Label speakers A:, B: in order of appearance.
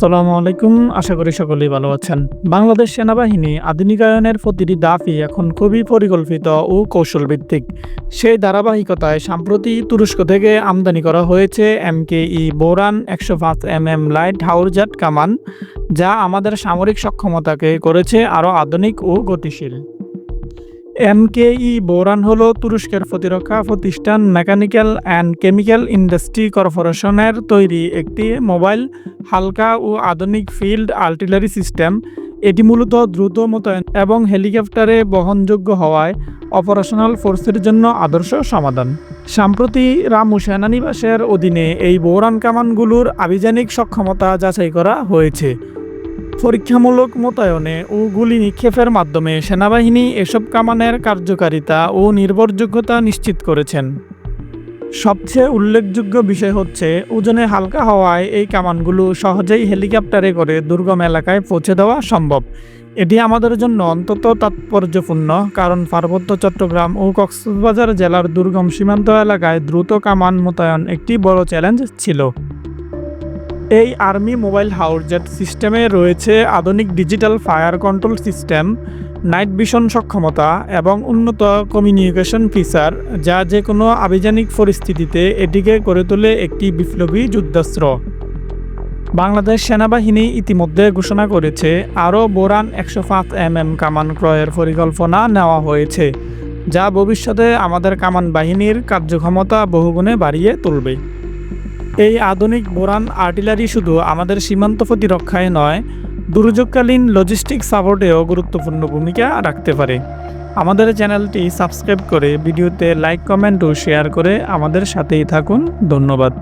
A: আসসালামু আলাইকুম। আশা করি সকলেই ভালো আছেন। বাংলাদেশ সেনাবাহিনী আধুনিকায়নের প্রতিটি দাফই এখন খুবই পরিকল্পিত ও কৌশল ভিত্তিক সেই ধারাবাহিকতায় সম্প্রতি তুরস্ক থেকে আমদানি করা হয়েছে এমকেই বোরান একশো পাঁচ এম এম লাইট হাউরজাট কামান, যা আমাদের সামরিক সক্ষমতাকে করেছে আরও আধুনিক ও গতিশীল। এমকেই বোরান হলো তুরস্কের প্রতিরক্ষা প্রতিষ্ঠান, মেকানিক্যাল অ্যান্ড কেমিক্যাল ইন্ডাস্ট্রি কর্পোরেশনের তৈরি একটি মোবাইল, হালকা ও আধুনিক ফিল্ড আর্টিলারি সিস্টেম। এটি মূলত দ্রুত মোতায়েন এবং হেলিকপ্টারে বহনযোগ্য হওয়ায় অপারেশনাল ফোর্সের জন্য আদর্শ সমাধান। সম্প্রতি রামু সেনানিবাসের অধীনে এই বোরান কামানগুলোর আভিযানিক সক্ষমতা যাচাই করা হয়েছে। পরীক্ষামূলক মোতায়নে ও গুলি নিক্ষেপের মাধ্যমে সেনাবাহিনী এসব কামানের কার্যকারিতা ও নির্ভরযোগ্যতা নিশ্চিত করেছেন। সবচেয়ে উল্লেখযোগ্য বিষয় হচ্ছে, ওজনে হালকা হওয়ায় এই কামানগুলো সহজেই হেলিকপ্টারে করে দুর্গম এলাকায় পৌঁছে দেওয়া সম্ভব। এটি আমাদের জন্য অন্তত তাৎপর্যপূর্ণ, কারণ পার্বত্য চট্টগ্রাম ও কক্সবাজার জেলার দুর্গম সীমান্ত এলাকায় দ্রুত কামান মোতায়েন একটি বড় চ্যালেঞ্জ ছিল। এই আর্মি মোবাইল হাউরজেট সিস্টেমে রয়েছে আধুনিক digital fire control system, night vision সক্ষমতা এবং উন্নত কমিউনিকেশন ফিচার, যা যে কোনো আভিযানিক পরিস্থিতিতে এটিকে করে তোলে একটি বিপ্লবী যুদ্ধাস্ত্র। বাংলাদেশ সেনাবাহিনী ইতিমধ্যে ঘোষণা করেছে, আরও বোরান একশো পাঁচ এম এম কামান ক্রয়ের পরিকল্পনা নেওয়া হয়েছে, যা ভবিষ্যতে আমাদের কামান বাহিনীর কার্যক্ষমতা বহুগুণে বাড়িয়ে তুলবে। এই আধুনিক বোরান আর্টিলারি শুধু আমাদের সীমান্ত প্রতিরক্ষায় নয়, দুর্যোগকালীন লজিস্টিক সাপোর্টেও গুরুত্বপূর্ণ ভূমিকা রাখতে পারে। আমাদের চ্যানেলটি সাবস্ক্রাইব করে ভিডিওতে লাইক কমেন্ট ও শেয়ার করে আমাদের সাথেই থাকুন। ধন্যবাদ।